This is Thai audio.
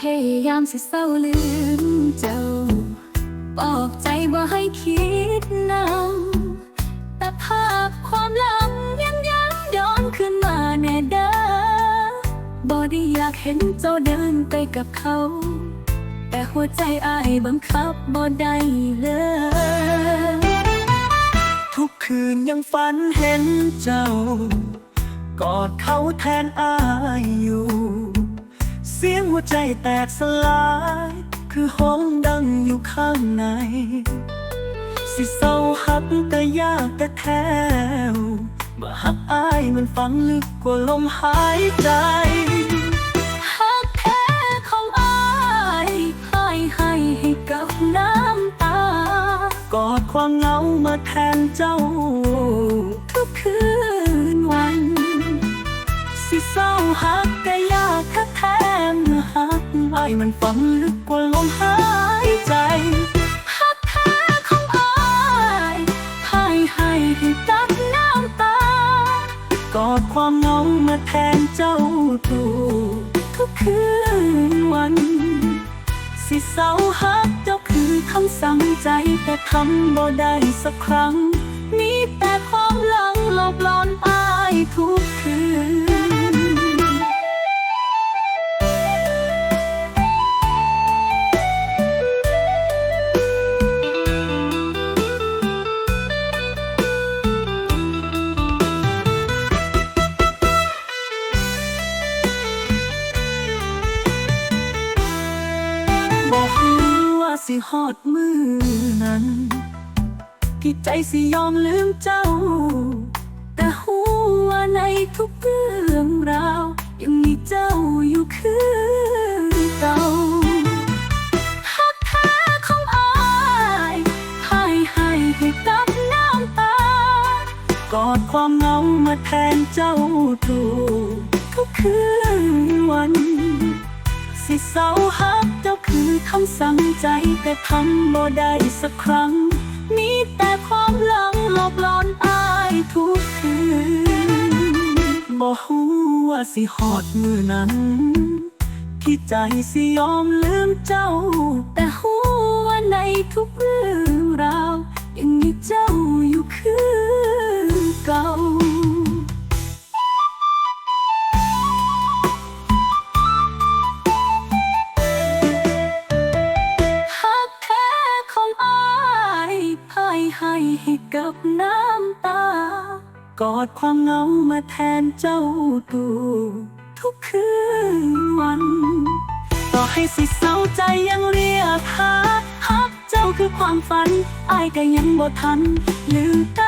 สิเศร้าลืมเจ้าบอกใจว่าให้คิดนำแต่ภาพความหลังยังย้ำย้อนขึ้นมาแน่เด้อบอได้อยากเห็นเจ้าเดินไปกับเขา แต่หัวใจอายบังคับบ่ได้เลย ทุกคืนยังฝันเห็นเจ้ากอดเขาแทนอายอยู่ วใจแตกสลาย คือห้องดังอยู่ข้างใน สิเศร้าหักแต่ยากแต่แท้วมาหักอายมันฝังลึกกว่าลมหายใจหักแท้ของอายให้ให้ให้กับน้ำตา กอดความเหงามาแทนเจ้า ทุกคืนวัน สิเศร้าหักแต่ มันฝังลึกกว่าลมหายใจหักแท้ของอายให้ให้ให้กับน้ำตากอดความเหงามาแทนเจ้าตูทุกคืนวัน สิเศร้าหักเจ้าคือคำสั่งใจแต่ทำบ่ได้สักครั้ง มีแต่ความหลังหลบหลอนอายทุกคืน สิฮอดมือนั้นที่ใจสิยอมลืมเจ้า แต่หัวาในทุกเรื่องราว ยังมีเจ้าอยู่คือเก่าหักแท้ของอายให้ให้ให้กับน้ำตากอดความเหงามาแทนเจ้าตูทุกคืนวัน สิเศร้าหักเจ้า คือคำสั่งใจแต่ทำบ่ได้สักครั้ง มีแต่ความหลังหลบหลอนอายทุกคืนบ่ฮู้ว่าสิหอดมือนั้นที่ใจสิยอมลืมเจ้าแต่ ให้กับน้ำตา กอดความเหงามาแทนเจ้าตูทุกคืนวัน ต่อให้สิเศร้าใจยังเรียกหาฮักเจ้าคือความฝันอายก็ยังบ่ทันลืมตา